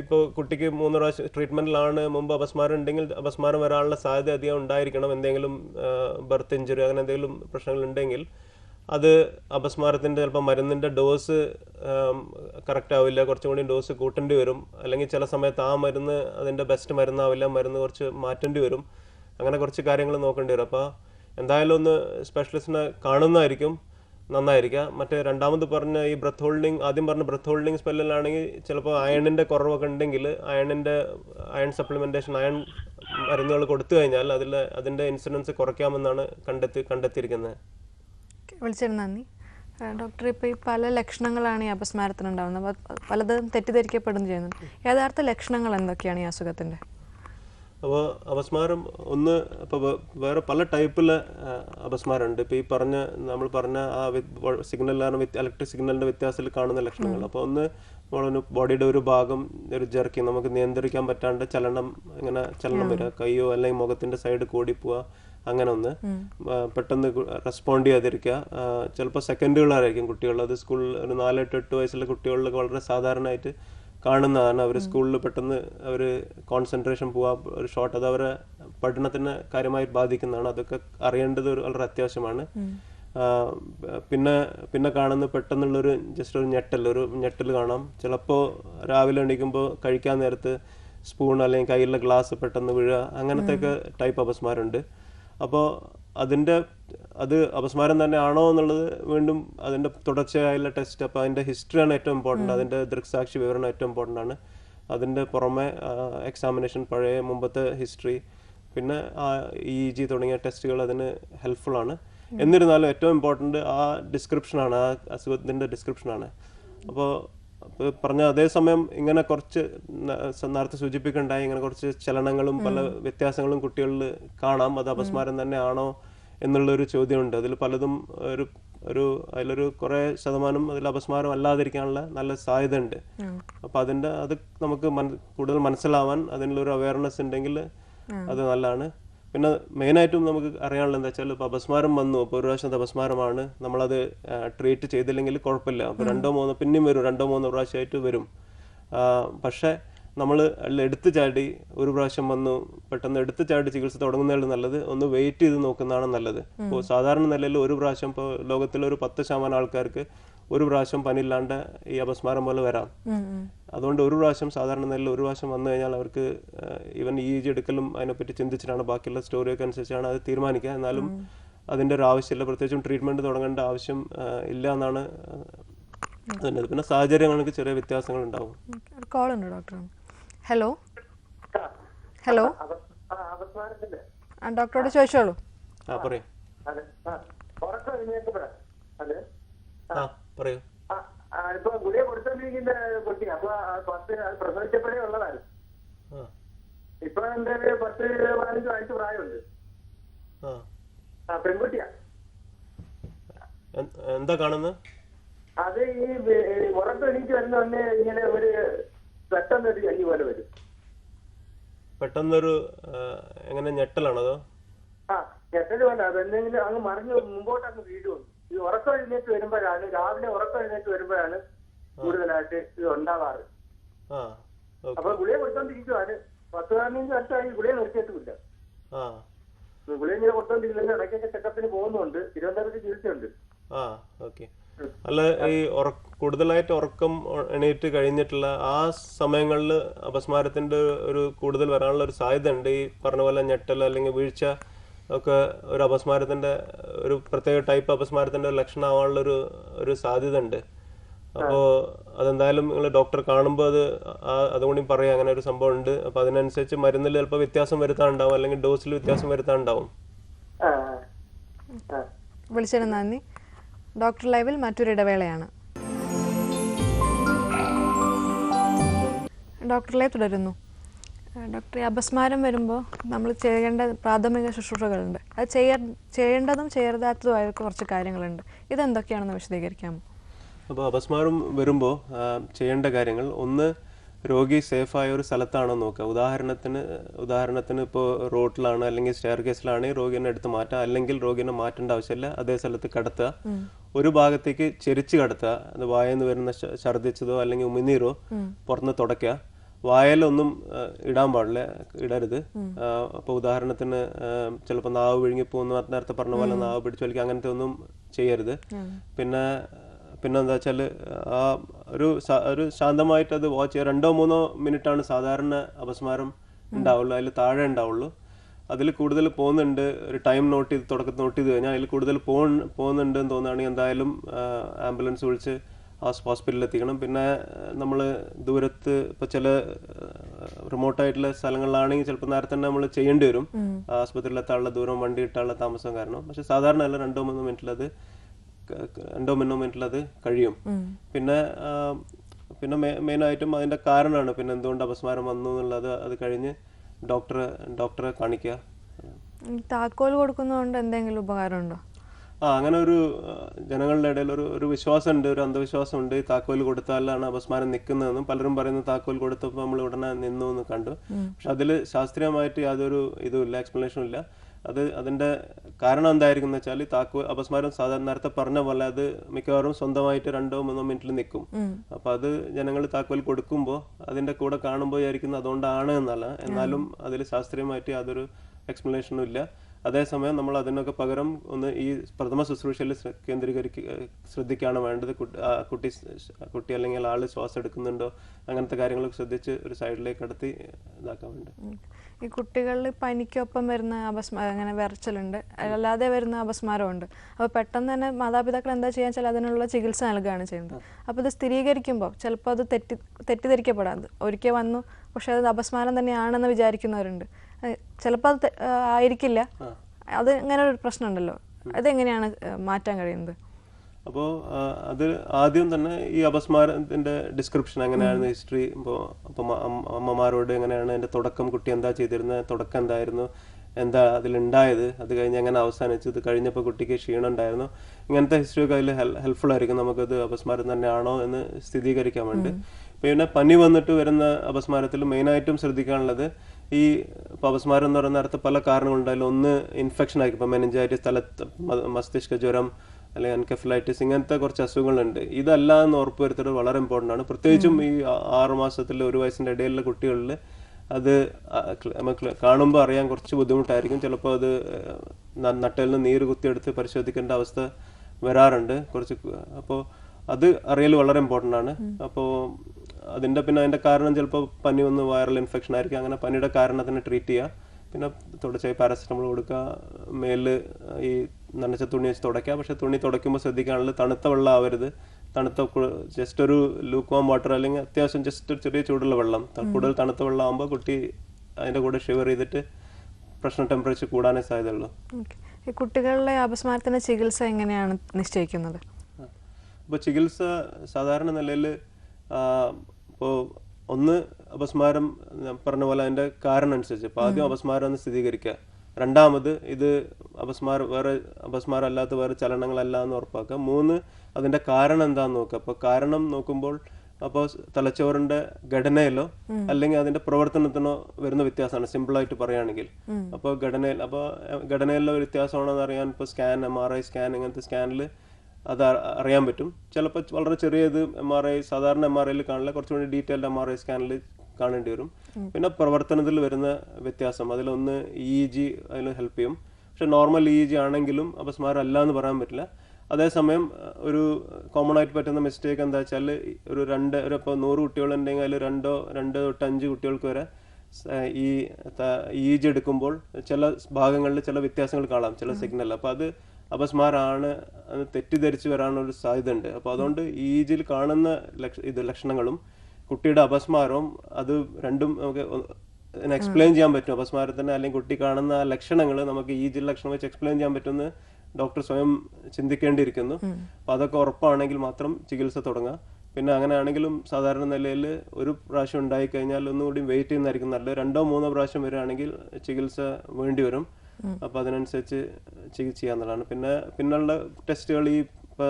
ഇപ്പോൾ കുട്ടിക്ക് മൂന്ന് പ്രാവശ്യം ട്രീറ്റ്മെന്റിലാണ് മുമ്പ് അപസ്മാരം ഉണ്ടെങ്കിൽ അപസ്മാരം വരാനുള്ള സാധ്യത അധികം ഉണ്ടായിരിക്കണം. എന്തെങ്കിലും ബർത്ത് ഇഞ്ചുറി അങ്ങനെ എന്തെങ്കിലും പ്രശ്നങ്ങൾ ഉണ്ടെങ്കിൽ അത് അപസ്മാരത്തിന്റെ ചിലപ്പോൾ മരുന്നിന്റെ ഡോസ് കറക്റ്റ് ആവില്ല. കുറച്ചും കൂടി ഡോസ് കൂട്ടേണ്ടി വരും. അല്ലെങ്കിൽ ചില സമയത്ത് ആ മരുന്ന് അതിന്റെ ബെസ്റ്റ് മരുന്നാവില്ല. മരുന്ന് കുറച്ച് മാറ്റേണ്ടി വരും. അങ്ങനെ കുറച്ച് കാര്യങ്ങൾ നോക്കേണ്ടി വരും. അപ്പോൾ എന്തായാലും ഒന്ന് സ്പെഷ്യലിസ്റ്റിനെ കാണുന്നതായിരിക്കും. നന്നായിരിക്കുക മറ്റേ രണ്ടാമത് പറഞ്ഞ ഈ ബ്രത്ത് ഹോൾഡിംഗ് ആദ്യം പറഞ്ഞ ബ്രത്ത് ഹോൾഡിങ് സ്പെല്ലിലാണെങ്കിൽ ചിലപ്പോൾ അയണിന്റെ കുറവൊക്കെ ഉണ്ടെങ്കിൽ അയണിന്റെ അയൺ സപ്ലിമെന്റേഷൻ അയൺ മരുന്നുകൾ കൊടുത്തു കഴിഞ്ഞാൽ അതിൽ അതിന്റെ ഇൻസിഡൻസ് കുറയ്ക്കാമെന്നാണ് കണ്ടെത്തി കണ്ടെത്തിയിരിക്കുന്നത്. വിളിച്ചതിന് നന്ദി. ഡോക്ടർ ഇപ്പോൾ ഈ പല ലക്ഷണങ്ങളാണ് ഈ അപസ്മാരത്തിന് ഉണ്ടാകുന്നത് അപ്പോൾ പലതും തെറ്റിദ്ധരിക്കപ്പെടുന്നു ചെയ്യുന്നുണ്ട്. യഥാർത്ഥ ലക്ഷണങ്ങൾ എന്തൊക്കെയാണ് ഈ അസുഖത്തിന്റെ അപ്പോൾ അപസ്മാരം ഒന്ന് ഇപ്പോൾ വേറെ പല ടൈപ്പിലെ അപസ്മാരമുണ്ട്. ഇപ്പോൾ ഈ പറഞ്ഞ നമ്മൾ പറഞ്ഞ ആ സിഗ്നലാണ് ഇലക്ട്രിക് സിഗ്നലിന്റെ വ്യത്യാസത്തിൽ കാണുന്ന ലക്ഷണങ്ങൾ. അപ്പോൾ ഒന്ന് നമ്മളൊരു ബോഡിയുടെ ഒരു ഭാഗം ഒരു ജെർക്കി നമുക്ക് നിയന്ത്രിക്കാൻ പറ്റാണ്ട് ചലനം ഇങ്ങനെ ചലനം വരിക. കൈയോ അല്ലെങ്കിൽ മുഖത്തിന്റെ സൈഡ് കൂടി പോവുക അങ്ങനെ ഒന്ന് പെട്ടെന്ന് റെസ്പോണ്ട് ചെയ്യാതിരിക്കുക. ചിലപ്പോൾ സെക്കൻഡുകളായിരിക്കും കുട്ടികൾ. അത് സ്കൂളിൽ ഒരു നാലെട്ട് എട്ട് വയസ്സുള്ള കുട്ടികളിലൊക്കെ വളരെ സാധാരണയായിട്ട് കാണുന്നതാണ്. അവർ സ്കൂളിൽ പെട്ടെന്ന് അവർ കോൺസെൻട്രേഷൻ പോവാ ഒരു ഷോർട്ട് അത് അവരെ പഠനത്തിന് കാര്യമായി ബാധിക്കുന്നതാണ്. അതൊക്കെ അറിയേണ്ടത് ഒരു വളരെ അത്യാവശ്യമാണ്. പിന്നെ പിന്നെ കാണുന്ന പെട്ടെന്നുള്ളൊരു ജസ്റ്റ് ഒരു ഞെട്ടൽ ഒരു ഞെട്ടൽ കാണാം. ചിലപ്പോൾ രാവിലെ എണീക്കുമ്പോൾ കഴിക്കാൻ നേരത്ത് സ്പൂൺ അല്ലെങ്കിൽ കയ്യിലുള്ള ഗ്ലാസ് പെട്ടെന്ന് വീഴുക അങ്ങനത്തെയൊക്കെ ടൈപ്പ് അപസ്മാരമുണ്ട്. അപ്പോൾ അതിന്റെ അത് അപസ്മാരം തന്നെ ആണോ എന്നുള്ളത് വീണ്ടും അതിന്റെ തുടർച്ചയായുള്ള ടെസ്റ്റ് അപ്പോൾ അതിന്റെ ഹിസ്റ്ററിയാണ് ഏറ്റവും ഇമ്പോർട്ടന്റ് അതിന്റെ ദൃക്സാക്ഷി വിവരണം ഏറ്റവും ഇമ്പോർട്ടന്റ് ആണ്. അതിന്റെ പുറമെ എക്സാമിനേഷൻ പഴയ മുമ്പത്തെ ഹിസ്റ്ററി പിന്നെ ഇ ജി തുടങ്ങിയ ടെസ്റ്റുകൾ അതിന് ഹെൽപ്ഫുൾ ആണ്. എന്നിരുന്നാലും ഏറ്റവും ഇമ്പോർട്ടന്റ് ആ ഡിസ്ക്രിപ്ഷനാണ് ആ അസുഖത്തിന്റെ ഡിസ്ക്രിപ്ഷനാണ് അപ്പോൾ അപ്പോൾ പറഞ്ഞ അതേസമയം ഇങ്ങനെ കുറച്ച് നേരത്തെ സൂചിപ്പിക്കണ്ടായി ഇങ്ങനെ കുറച്ച് ചലനങ്ങളും പല വ്യത്യാസങ്ങളും കുട്ടികളിൽ കാണാം. അത് അപസ്മാരം തന്നെയാണോ ആണോ എന്നുള്ളൊരു ചോദ്യമുണ്ട്. അതിൽ പലതും ഒരു ഒരു അതിലൊരു കുറേ ശതമാനം അതിൽ അപസ്മാരം അല്ലാതിരിക്കാനുള്ള നല്ല സാധ്യത ഉണ്ട് അപ്പം അതിന്റെ അത് നമുക്ക് കൂടുതൽ മനസ്സിലാവാൻ അതിനുള്ളൊരു അവയർനെസ് ഉണ്ടെങ്കിൽ അത് നല്ലതാണ്. പിന്നെ മെയിനായിട്ടും നമുക്ക് അറിയാനുള്ളത് എന്താ വെച്ചാൽ ഇപ്പോൾ അപസ്മാരം വന്നു. അപ്പോൾ ഒരു പ്രാവശ്യം അപസ്മാരമാണ് നമ്മളത് ട്രീറ്റ് ചെയ്തില്ലെങ്കിൽ കുഴപ്പമില്ല. അപ്പോൾ രണ്ടോ മൂന്നോ പിന്നെയും വരും. രണ്ടോ മൂന്നോ പ്രാവശ്യമായിട്ട് വരും. പക്ഷേ നമ്മൾ എടുത്തു ചാടി ഒരു പ്രാവശ്യം വന്നു. പെട്ടെന്ന് എടുത്തു ചാടി ചികിത്സ തുടങ്ങുന്നതാണ് നല്ലത്. ഒന്ന് വെയിറ്റ് ചെയ്ത് നോക്കുന്നതാണ് നല്ലത്. ഇപ്പോൾ സാധാരണ നിലയിൽ ഒരു പ്രാവശ്യം ഇപ്പോൾ ലോകത്തിലെ ഒരു പത്ത് ശതമാനം ആൾക്കാർക്ക് ഒരു പ്രാവശ്യം പനില്ലാണ്ട് ഈ അപസ്മാരം പോലെ വരാം. അതുകൊണ്ട് ഒരു പ്രാവശ്യം സാധാരണ നിലയിൽ ഒരു പ്രാവശ്യം വന്നു കഴിഞ്ഞാൽ അവർക്ക് ഈവൻ ഇ ജി എടുക്കലും അതിനെപ്പറ്റി ചിന്തിച്ചിട്ടാണ് ബാക്കിയുള്ള സ്റ്റോറിയൊക്കെ അനുസരിച്ചാണ് അത് തീരുമാനിക്കുക. എന്നാലും അതിന്റെ ഒരു ആവശ്യമില്ല. പ്രത്യേകിച്ചും ട്രീറ്റ്മെന്റ് തുടങ്ങേണ്ട ആവശ്യം ഇല്ല എന്നാണ് അതിന്റെ പിന്നെ സാഹചര്യങ്ങൾക്ക് ചെറിയ വ്യത്യാസങ്ങൾ ഉണ്ടാവും. കോൾ ഉണ്ട് ഡോക്ടർ ഹലോ ഹലോ ഡോക്ടറോട് ചോദിച്ചോളൂ. ആ പറയാം. ഹലോ? ആ. പറയൂ. ആ, ആ, ഇപ്പൊ ഗുളിക കൊടുത്തോണ്ടിരിക്കുന്ന കുട്ടി അപ്പൊ ആ പത്ത് അത് പ്രസവിച്ചപ്പോഴേ ഉള്ളതാണ് ആ. ഇപ്പൊ എന്തായാലും പത്ത് പതിനഞ്ച് വയസ്സ് പ്രായമുണ്ട്. പെൺകുട്ടിയാ. എന്താ കാണുന്നത് അത് ഈ എണീറ്റ് വരുന്ന തന്നെ ഇങ്ങനെ ഒരു പെട്ടെന്നൊരു കഞ്ഞി പോലെ വരും. പെട്ടെന്നൊരു എങ്ങനെ ഞെട്ടലാണോ അതോ? ആ ഞെട്ടൽ പോലെ അതെന്തെങ്കിലും അങ്ങ് മറിഞ്ഞ് മുമ്പോട്ട് അങ്ങ് വീഴും ഈ ഉറക്കം എഴുന്നേറ്റ് വരുമ്പോഴാണ് രാവിലെ ഉറക്കം എഴുന്നേറ്റ് വരുമ്പോഴാണ് കൂടുതലായിട്ട് ഇത് ഉണ്ടാവാറ്. അപ്പൊ ഗുളിക കൊടുത്തോണ്ടിരിക്കുവാണ്. പത്ത് പതിനഞ്ച് വർഷമായി ഗുളിക നിർത്തിയിട്ടുമില്ല ആ. ഗുളിക ഇങ്ങനെ കൊടുത്തോണ്ടിരിക്കുന്നത് ഇടയ്ക്കൊക്കെ ചെക്കപ്പിന് പോകുന്നുണ്ട്. തിരുവനന്തപുരത്ത് ചികിത്സയുണ്ട്. അല്ല ഈ കൂടുതലായിട്ട് ഉറക്കം എണീറ്റ് കഴിഞ്ഞിട്ടുള്ള ആ സമയങ്ങളിൽ അപസ്മാരത്തിന്റെ ഒരു കൂടുതൽ വരാനുള്ള ഒരു സാധ്യത ഉണ്ട് ഈ പറഞ്ഞ പോലെ ഞെട്ടൽ അല്ലെങ്കിൽ വീഴ്ച ഒക്കെ ഒരു അപസ്മാരത്തിന്റെ ഒരു പ്രത്യേക ടൈപ്പ് അപസ്മാരത്തിന്റെ ഒരു ലക്ഷണം ആവാനുള്ള ഒരു ഒരു സാധ്യത ഉണ്ട് അപ്പോൾ അതെന്തായാലും നിങ്ങൾ ഡോക്ടർ കാണുമ്പോൾ അത് ആ- അതുകൂടി പറയാം. അങ്ങനെ ഒരു സംഭവം ഉണ്ട് അപ്പോൾ അതിനനുസരിച്ച് മരുന്നിൽ ചിലപ്പോൾ വ്യത്യാസം വരുത്താനുണ്ടാവും. അല്ലെങ്കിൽ ഡോസിൽ വ്യത്യാസം വരുത്താനുണ്ടാവും. വിളിച്ചതിന് നന്ദി. ഡോക്ടർ ലൈവിൽ മറ്റൊരു ഇടവേളയാണ്. ഡോക്ടർ ലൈവ് തുടരുന്നു. ഡോക്ടർ അപസ്മാരം വരുമ്പോൾ നമ്മൾ ചെയ്യേണ്ട പ്രാഥമിക ശുശ്രൂഷകളുണ്ട്. അത് ചെയ്യ ചെയ്യേണ്ടതും ചെയ്യരുതാത്തതുമായ കുറച്ച് കാര്യങ്ങളുണ്ട്. ഇതെന്തൊക്കെയാണെന്ന് വിശദീകരിക്കാമോ? അപ്പോൾ അപസ്മാരം വരുമ്പോൾ ചെയ്യേണ്ട കാര്യങ്ങൾ. ഒന്ന് രോഗി സേഫായ ഒരു സ്ഥലത്താണോ നോക്കുക. ഉദാഹരണത്തിന് ഉദാഹരണത്തിന് ഇപ്പോൾ റോട്ടിലാണ് അല്ലെങ്കിൽ സ്റ്റെയർ കേസിലാണ് രോഗിനെ എടുത്ത് മാറ്റുക അല്ലെങ്കിൽ രോഗിനെ മാറ്റേണ്ട ആവശ്യമില്ല. അതേ സ്ഥലത്ത് കടത്തുക. ഒരു ഭാഗത്തേക്ക് ചെരിച്ച് കടത്തുക. അത് വായന്ന് വരുന്ന ഛർദ്ദിച്ചതോ അല്ലെങ്കിൽ ഉമിനീരോ പുറത്ത് തുടയ്ക്കുക. വായലൊന്നും ഇടാൻ പാടില്ല ഇടരുത്. അപ്പോൾ ഉദാഹരണത്തിന് ചിലപ്പോൾ നാവ് വിഴുങ്ങി പോകുന്ന നേരത്തെ പറഞ്ഞ പോലെ നാവ് പിടിച്ചു വലിക്കുക അങ്ങനത്തെ ഒന്നും ചെയ്യരുത്. പിന്നെ പിന്നെ എന്താ വെച്ചാൽ ആ ഒരു ഒരു ശാന്തമായിട്ട് അത് വാച്ച് ചെയ്യുക. രണ്ടോ മൂന്നോ മിനിറ്റ് ആണ് സാധാരണ അപസ്മാരം ഉണ്ടാവുള്ളൂ. അതിൽ താഴെ ഉണ്ടാവുള്ളൂ. അതിൽ കൂടുതൽ പോകുന്നുണ്ട് ഒരു ടൈം നോട്ട് ചെയ്ത് തുടക്കത്തിൽ നോട്ട് ചെയ്ത് കഴിഞ്ഞാൽ അതിൽ കൂടുതൽ പോകുന്ന പോകുന്നുണ്ട് എന്ന് തോന്നുകയാണെങ്കിൽ എന്തായാലും ആംബുലൻസ് വിളിച്ച് ഹോസ്പിറ്റലിൽ എത്തിക്കണം പിന്നെ നമ്മൾ ദൂരത്ത് ഇപ്പോൾ ചില റിമോട്ടായിട്ടുള്ള സ്ഥലങ്ങളിലാണെങ്കിൽ ചിലപ്പോൾ നേരത്തെ തന്നെ നമ്മൾ ചെയ്യേണ്ടി വരും. ആസ്പത്രിയിൽ എത്താനുള്ള ദൂരം വണ്ടി കിട്ടാനുള്ള താമസം കാരണം. പക്ഷെ സാധാരണ അല്ല രണ്ടോ മൂന്നോ മിനിറ്റിലത് രണ്ടോ മൂന്നോ മിനിറ്റിലത് കഴിയും. പിന്നെ പിന്നെ മെയിൻ മെയിനായിട്ടും അതിന്റെ കാരണമാണ് പിന്നെ എന്തുകൊണ്ട് അപസ്മാരം വന്നു എന്നുള്ളത് അത് കഴിഞ്ഞ് ഡോക്ടറെ ഡോക്ടറെ കാണിക്കുക. താക്കോൽ കൊടുക്കുന്നതുകൊണ്ട് എന്തെങ്കിലും ഉപകാരമുണ്ടോ? ആ അങ്ങനെ ഒരു ജനങ്ങളുടെ ഇടയിൽ ഒരു ഒരു വിശ്വാസമുണ്ട് ഒരു അന്ധവിശ്വാസമുണ്ട്. ഈ താക്കോൽ കൊടുത്താലാണ് അപസ്മാരം നിൽക്കുന്നതെന്നും പലരും പറയുന്ന താക്കോൽ കൊടുത്തപ്പോൾ നമ്മൾ ഉടനെ നിന്നു എന്ന് കണ്ടു. പക്ഷെ അതിൽ ശാസ്ത്രീയമായിട്ട് യാതൊരു ഇതുമില്ല എക്സ്പ്ലനേഷനും ഇല്ല. അത് അതിന്റെ കാരണം എന്തായിരിക്കും എന്ന് വെച്ചാൽ ഈ താക്കോൽ അപസ്മാരം സാധാരണ നേരത്തെ പറഞ്ഞ പോലെ അത് മിക്കവാറും സ്വന്തമായിട്ട് രണ്ടോ മൂന്നോ മിനിറ്റിൽ നിൽക്കും. അപ്പൊ അത് ജനങ്ങൾ താക്കോൽ കൊടുക്കുമ്പോൾ അതിന്റെ കൂടെ കാണുമ്പോൾ വിചാരിക്കുന്നത് അതുകൊണ്ടാണ് എന്നല്ല. എന്നാലും അതിൽ ശാസ്ത്രീയമായിട്ട് യാതൊരു എക്സ്പ്ലനേഷനും ഇല്ല. അതേസമയം നമ്മൾ അതിനൊക്കെ പകരം ഒന്ന് ഈ പ്രഥമ ശുശ്രൂഷയിൽ ശ്ര- കേന്ദ്രീകരിക്കുക ശ്രദ്ധിക്കുകയാണ് വേണ്ടത്. കുട്ടി കുട്ടി അല്ലെങ്കിൽ ആൾ ശ്വാസം എടുക്കുന്നുണ്ടോ അങ്ങനത്തെ കാര്യങ്ങളൊക്കെ ശ്രദ്ധിച്ച് ഒരു സൈഡിലേക്ക് കടത്തി ഇതാക്കാൻ വേണ്ടി. ഈ കുട്ടികളിൽ പനിക്കൊപ്പം വരുന്ന അപസ്മാരം അങ്ങനെ വിറച്ചിലുണ്ട് അല്ലാതെ വരുന്ന അപസ്മാരമുണ്ട്. അപ്പോൾ പെട്ടെന്ന് തന്നെ മാതാപിതാക്കൾ എന്താ ചെയ്യാൻ വെച്ചാൽ അതിനുള്ള ചികിത്സ നൽകുകയാണ് ചെയ്യുന്നത്. അപ്പോൾ ഇത് സ്ഥിരീകരിക്കുമ്പോൾ ചിലപ്പോൾ അത് തെറ്റി തെറ്റിദ്ധരിക്കപ്പെടാം. ഒരിക്കൽ വന്നു പക്ഷേ അത് അപസ്മാരം തന്നെയാണെന്ന് വിചാരിക്കുന്നവരുണ്ട്. ചിലപ്പോൾ അത് തെ- ആ, ആയിരിക്കില്ല. അത് അങ്ങനെ ഒരു പ്രശ്നമുണ്ടല്ലോ. അതെങ്ങനെയാണ് മാറ്റാൻ കഴിയുന്നത്? അപ്പോൾ അത് ആദ്യം തന്നെ ഈ അപസ്മാരത്തിന്റെ ഡിസ്ക്രിപ്ഷൻ എങ്ങനെയായിരുന്നു ഹിസ്റ്ററി ഇപ്പോൾ അപ്പം അമ്മമാരോട് എങ്ങനെയാണ് എന്റെ തുടക്കം കുട്ടി എന്താ ചെയ്തിരുന്നത് തുടക്കം എന്തായിരുന്നു എന്താ അതിലുണ്ടായത് അത് കഴിഞ്ഞ് എങ്ങനെ അവസാനിച്ചു ഇത് കഴിഞ്ഞപ്പോൾ കുട്ടിക്ക് ക്ഷീണം ഉണ്ടായിരുന്നു. ഇങ്ങനത്തെ ഹിസ്റ്ററി ഒക്കെ അതിൽ ഹെൽപ്ഫുൾ ആയിരിക്കും. നമുക്കത് അപസ്മാരം തന്നെയാണോ എന്ന് സ്ഥിരീകരിക്കാൻ വേണ്ടി. പിന്നെ പനി വന്നിട്ട് വരുന്ന അപസ്മാരത്തിൽ മെയിനായിട്ടും ശ്രദ്ധിക്കാനുള്ളത് ഈ അപസ്മാരം എന്ന് പറയുന്ന നേരത്തെ പല കാരണങ്ങളുണ്ടായാലും ഒന്ന് ഇൻഫെക്ഷൻ ആയിരിക്കും. ഇപ്പം മെനിഞ്ചൈറ്റിസ് മ- മസ്തിഷ്ക ജ്വരം അല്ലെങ്കിൽ അൻകെഫലൈറ്റിസ് ഇങ്ങനത്തെ കുറച്ച് അസുഖങ്ങളുണ്ട്. ഇതല്ല എന്ന് ഉറപ്പുവരുത്തുന്നത് വളരെ ഇമ്പോർട്ടന്റ് ആണ്. പ്രത്യേകിച്ചും ഈ ആറ് മാസത്തിൽ ഒരു വയസ്സിന്റെ ഇടയിലുള്ള കുട്ടികളിൽ അത് കാണുമ്പോൾ അറിയാൻ കുറച്ച് ബുദ്ധിമുട്ടായിരിക്കും. ചിലപ്പോൾ അത് നട്ടലിൽ നിന്ന് നീര് കുത്തിയെടുത്ത് പരിശോധിക്കേണ്ട അവസ്ഥ വരാറുണ്ട്. കുറച്ച് അപ്പോൾ അത് അറിയൽ വളരെ ഇമ്പോർട്ടന്റ് ആണ്. അപ്പോൾ അതിന്റെ പിന്നെ അതിന്റെ കാരണം ചിലപ്പോൾ പനി വന്ന് വൈറൽ ഇൻഫെക്ഷൻ ആയിരിക്കും. അങ്ങനെ പനിയുടെ കാരണത്തിന് ട്രീറ്റ് ചെയ്യുക പിന്നെ തുടച്ചായി പാരസെറ്റമോൾ കൊടുക്കുക മേൽ ഈ നനച്ച തുണി വെച്ച് തുടയ്ക്കുക പക്ഷേ തുണി തുടയ്ക്കുമ്പോൾ ശ്രദ്ധിക്കാനുള്ളത് തണുത്ത വെള്ളം ആവരുത്. തണുത്ത ജസ്റ്റ് ഒരു ലൂക്കോം വാട്ടർ അല്ലെങ്കിൽ അത്യാവശ്യം ജസ്റ്റ് ഒരു ചെറിയ ചൂടുള്ള വെള്ളം. കൂടുതൽ തണുത്ത വെള്ളം ആകുമ്പോൾ കുട്ടി അതിന്റെ കൂടെ ഷിവർ ചെയ്തിട്ട് പ്രശ്ന ടെമ്പറേച്ചർ കൂടാനേ സാധ്യതയുള്ളൂ. കുട്ടികളുടെ അപസ്മാരത്തിന്റെ ചികിത്സ എങ്ങനെയാണ് നിശ്ചയിക്കുന്നത്? അപ്പോൾ ചികിത്സ സാധാരണ നിലയിൽ ഇപ്പോൾ ഒന്ന് അപസ്മാരം പറഞ്ഞ പോലെ അതിന്റെ കാരണം അനുസരിച്ച് ഇപ്പോൾ ആദ്യം അപസ്മാരം ഒന്ന് സ്ഥിരീകരിക്കുക രണ്ടാമത് ഇത് അപസ്മാരം വേറെ അപസ്മാരം അല്ലാത്ത വേറെ ചലനങ്ങളല്ല എന്ന് ഉറപ്പാക്കുക മൂന്ന് അതിന്റെ കാരണം എന്താണെന്ന് നോക്കുക അപ്പോൾ കാരണം നോക്കുമ്പോൾ അപ്പോൾ തലച്ചോറിന്റെ ഘടനയിലോ അല്ലെങ്കിൽ അതിന്റെ പ്രവർത്തനത്തിനോ വരുന്ന വ്യത്യാസമാണ്. സിമ്പിളായിട്ട് പറയുകയാണെങ്കിൽ. അപ്പോൾ ഘടനയിൽ അപ്പോൾ ഘടനയിലുള്ള വ്യത്യാസമാണോ എന്ന് അറിയാൻ ഇപ്പോൾ scan M R I scan ഇങ്ങനത്തെ സ്കാനിൽ അത് അറിയാൻ പറ്റും. ചിലപ്പോൾ വളരെ ചെറിയത് എം ആർ ഐ സാധാരണ എം ആർ ഐയിൽ കാണില്ല. കുറച്ചുകൂടി ഡീറ്റെയിൽഡ് എം ആർ ഐ സ്കാനിൽ കാണേണ്ടി വരും. പിന്നെ പ്രവർത്തനത്തിൽ വരുന്ന വ്യത്യാസം. അതിലൊന്ന് ഇ ജി അതിൽ ഹെൽപ്പ് ചെയ്യും. പക്ഷെ നോർമൽ ഇ ജി ആണെങ്കിലും അപസ്മാരം അല്ല എന്ന് പറയാൻ പറ്റില്ല. അതേസമയം ഒരു കോമൺ ആയിട്ട് പറ്റുന്ന മിസ്റ്റേക്ക് എന്താ വെച്ചാൽ ഒരു രണ്ട് ഒരു ഇപ്പോൾ നൂറ് കുട്ടികളുണ്ടെങ്കിൽ അതിൽ രണ്ടോ രണ്ട് തൊട്ട് അഞ്ച് കുട്ടികൾക്ക് വരെ ഈ ഇ ജി എടുക്കുമ്പോൾ ചില ഭാഗങ്ങളിൽ ചില വ്യത്യാസങ്ങൾ കാണാം. ചില സിഗ്നൽ അപ്പോൾ അത് അപസ്മാരാണ് തെറ്റിദ്ധരിച്ച് വരാനുള്ള സാധ്യത ഉണ്ട് അപ്പോൾ അതുകൊണ്ട് ഈജിൽ കാണുന്ന ലക്ഷ ഇത് ലക്ഷണങ്ങളും കുട്ടിയുടെ അപസ്മാരവും അത് രണ്ടും നമുക്ക് എക്സ്പ്ലെയിൻ ചെയ്യാൻ പറ്റും. അപസ്മാരത്തിന് അല്ലെങ്കിൽ കുട്ടി കാണുന്ന ആ ലക്ഷണങ്ങൾ നമുക്ക് ഈജിൽ ലക്ഷണം വെച്ച് എക്സ്പ്ലെയിൻ ചെയ്യാൻ പറ്റുമെന്ന് ഡോക്ടർ സ്വയം ചിന്തിക്കേണ്ടിയിരിക്കുന്നു. അപ്പം അതൊക്കെ ഉറപ്പാണെങ്കിൽ മാത്രം ചികിത്സ തുടങ്ങാം. പിന്നെ അങ്ങനെയാണെങ്കിലും സാധാരണ നിലയിൽ ഒരു പ്രാവശ്യം ഉണ്ടായിക്കഴിഞ്ഞാൽ ഒന്നുകൂടി വെയിറ്റ് ചെയ്യുന്നതായിരിക്കും നല്ലത്. രണ്ടോ മൂന്നോ പ്രാവശ്യം വരികയാണെങ്കിൽ ചികിത്സ വേണ്ടി വരും അപ്പോൾ അതിനനുസരിച്ച് ചികിത്സ ചെയ്യാന്നുള്ളതാണ്. പിന്നെ പിന്നുള്ള ടെസ്റ്റുകൾ ഈ ഇപ്പൊ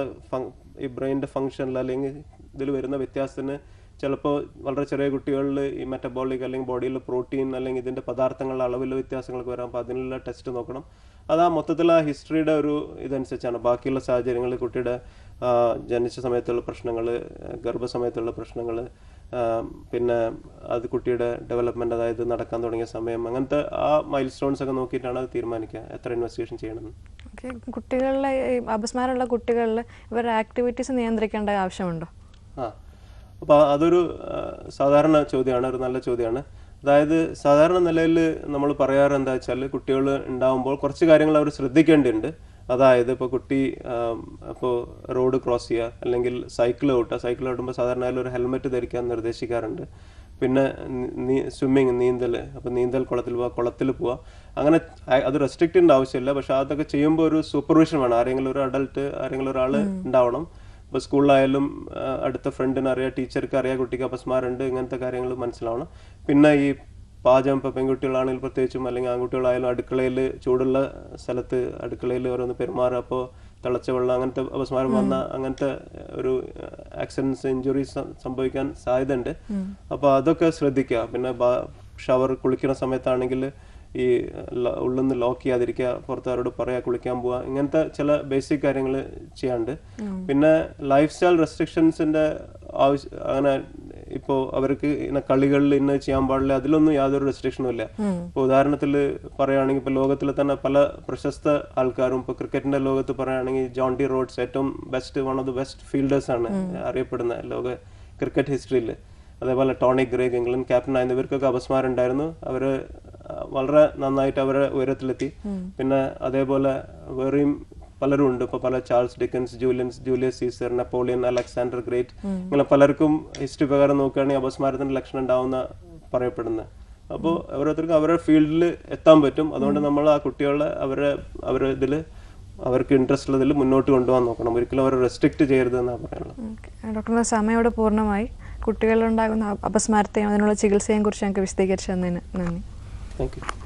ഈ ബ്രെയിനിന്റെ ഫങ്ഷനിൽ അല്ലെങ്കിൽ ഇതിൽ വരുന്ന വ്യത്യാസത്തിന് ചിലപ്പോൾ വളരെ ചെറിയ കുട്ടികളിൽ ഈ മെറ്റബോളിക് അല്ലെങ്കിൽ ബോഡിയിലെ പ്രോട്ടീൻ അല്ലെങ്കിൽ ഇതിന്റെ പദാർത്ഥങ്ങളുടെ അളവിലെ വ്യത്യാസങ്ങളൊക്കെ വരാം. അപ്പോൾ അതിനുള്ള ടെസ്റ്റ് നോക്കണം. അത് ആ മൊത്തത്തിൽ ആ ഹിസ്റ്ററിയുടെ ഒരു ഇതനുസരിച്ചാണ്. ബാക്കിയുള്ള സാഹചര്യങ്ങൾ കുട്ടിയുടെ ജനിച്ച സമയത്തുള്ള പ്രശ്നങ്ങൾ ഗർഭസമയത്തുള്ള പ്രശ്നങ്ങൾ പിന്നെ അത് കുട്ടിയുടെ ഡെവലപ്മെന്റ് അതായത് നടക്കാൻ തുടങ്ങിയ സമയം അങ്ങനത്തെ ആ മൈൽ സ്റ്റോൺസ് ഒക്കെ നോക്കിയിട്ടാണ് അത് തീരുമാനിക്കുക എത്ര ഇൻവെസ്റ്റിഗേഷൻ ചെയ്യണമെന്ന്. ഓക്കെ കുട്ടികളിലെ അപസ്മാരമുള്ള കുട്ടികളിൽ ഇവരുടെ ആക്ടിവിറ്റീസ് നിയന്ത്രിക്കേണ്ട ആവശ്യമുണ്ടോ? ആ അപ്പോൾ അതൊരു സാധാരണ ചോദ്യമാണ് ഒരു നല്ല ചോദ്യമാണ്. അതായത് സാധാരണ നിലയിൽ നമ്മൾ പറയാറ് എന്താ വെച്ചാൽ കുട്ടികൾ ഉണ്ടാകുമ്പോൾ കുറച്ച് കാര്യങ്ങൾ അവർ ശ്രദ്ധിക്കേണ്ടതുണ്ട്. അതായത് ഇപ്പോൾ കുട്ടി ഇപ്പോൾ റോഡ് ക്രോസ് ചെയ്യുക അല്ലെങ്കിൽ സൈക്കിൾ ഓട്ടുക. സൈക്കിൾ ഓട്ടുമ്പോൾ സാധാരണ ഒരു ഹെൽമെറ്റ് ധരിക്കാൻ നിർദ്ദേശിക്കാറുണ്ട്. പിന്നെ നീ സ്വിമ്മിങ് നീന്തൽ അപ്പോൾ നീന്തൽ കുളത്തിൽ പോവുക കുളത്തിൽ പോവുക. അങ്ങനെ അത് റെസ്ട്രിക്റ്റ് ചെയ്യേണ്ട ആവശ്യമില്ല. പക്ഷെ അതൊക്കെ ചെയ്യുമ്പോൾ ഒരു സൂപ്പർവിഷൻ വേണം. ആരെങ്കിലും ഒരു അഡൾട്ട് ആരെങ്കിലും ഒരാൾ ഉണ്ടാവണം. ഇപ്പോൾ സ്കൂളിലായാലും അടുത്ത ഫ്രണ്ടിന് അറിയാം ടീച്ചർക്ക് അറിയാം കുട്ടിക്ക് അപസ്മാരുണ്ട് ഇങ്ങനത്തെ കാര്യങ്ങൾ മനസ്സിലാവണം. പിന്നെ ഈ പാചകം ഇപ്പോൾ പെൺകുട്ടികളാണെങ്കിലും പ്രത്യേകിച്ചും അല്ലെങ്കിൽ ആൺകുട്ടികളായാലും അടുക്കളയിൽ ചൂടുള്ള സ്ഥലത്ത് അടുക്കളയിൽ ഓരോന്ന് പെരുമാറുക. അപ്പോൾ തിളച്ച വെള്ളം അങ്ങനത്തെ അപസ്മാരം വന്ന അങ്ങനത്തെ ഒരു ആക്സിഡൻസ് ഇഞ്ചുറീസ് സംഭവിക്കാൻ സാധ്യതയുണ്ട്. അപ്പോൾ അതൊക്കെ ശ്രദ്ധിക്കുക. പിന്നെ ഷവർ കുളിക്കുന്ന സമയത്താണെങ്കിൽ ഈ ഉള്ളിൽ നിന്ന് ലോക്ക് ചെയ്യാതിരിക്കുക പുറത്തുകാരോട് പറയാ കുളിക്കാൻ പോവുക ഇങ്ങനത്തെ ചില ബേസിക് കാര്യങ്ങൾ ചെയ്യാണ്ട് പിന്നെ ലൈഫ് സ്റ്റൈൽ റെസ്ട്രിക്ഷൻസിന്റെ ആവശ്യം അങ്ങനെ ഇപ്പോൾ അവർക്ക് ഇന്ന കളികളിൽ ഇന്ന് ചെയ്യാൻ പാടില്ല അതിലൊന്നും യാതൊരു റെസ്ട്രിക്ഷനും ഇല്ല. ഇപ്പോൾ ഉദാഹരണത്തിൽ പറയുകയാണെങ്കിൽ ഇപ്പോൾ ലോകത്തിലെ തന്നെ പല പ്രശസ്ത ആൾക്കാരും ഇപ്പോൾ ക്രിക്കറ്റിന്റെ ലോകത്ത് പറയുകയാണെങ്കിൽ ജോണ്ടി റോഡ്സ് ഏറ്റവും best one of the best fielders ആണ് അറിയപ്പെടുന്ന ലോക ക്രിക്കറ്റ് ഹിസ്റ്ററിയിൽ അതേപോലെ ടോണി ഗ്രേഗ് ഇംഗ്ലണ്ട് ക്യാപ്റ്റൻ ആയിരുന്നു ഇവർക്കൊക്കെ അപസ്മാരം ഉണ്ടായിരുന്നു അവർ വളരെ നന്നായിട്ട് അവരെ ഉയരത്തിലെത്തി. പിന്നെ അതേപോലെ വേറെയും പലരും ഉണ്ട് ഇപ്പൊ പല Charles Dickens Julians Julius Caesar Napoleon Alexander great ഇങ്ങനെ പലർക്കും ഹിസ്റ്ററി പ്രകാരം നോക്കുകയാണെങ്കിൽ അപസ്മാരത്തിന്റെ ലക്ഷണം ഉണ്ടാവുന്ന പറയപ്പെടുന്നത്. അപ്പോൾ ഓരോരുത്തർക്കും അവരുടെ ഫീൽഡിൽ എത്താൻ പറ്റും. അതുകൊണ്ട് നമ്മൾ ആ കുട്ടികളെ അവരെ അവരുടെ ഇതിൽ അവർക്ക് ഇൻട്രസ്റ്റ് ഉള്ളതിൽ മുന്നോട്ട് കൊണ്ടുപോകാൻ നോക്കണം. ഒരിക്കലും അവരെ റെസ്ട്രിക്റ്റ് ചെയ്യരുത് എന്നാണ് പറയാനുള്ളത്. ഡോക്ടർ സമയോട് സമയോടെ പൂർണമായി. കുട്ടികളിലുണ്ടാകുന്ന അപസ്മാരത്തെയും അതിനുള്ള ചികിത്സയെയും കുറിച്ച് ഞങ്ങൾക്ക് വിശദീകരിച്ചു തന്നതിന് നന്ദി. Thank you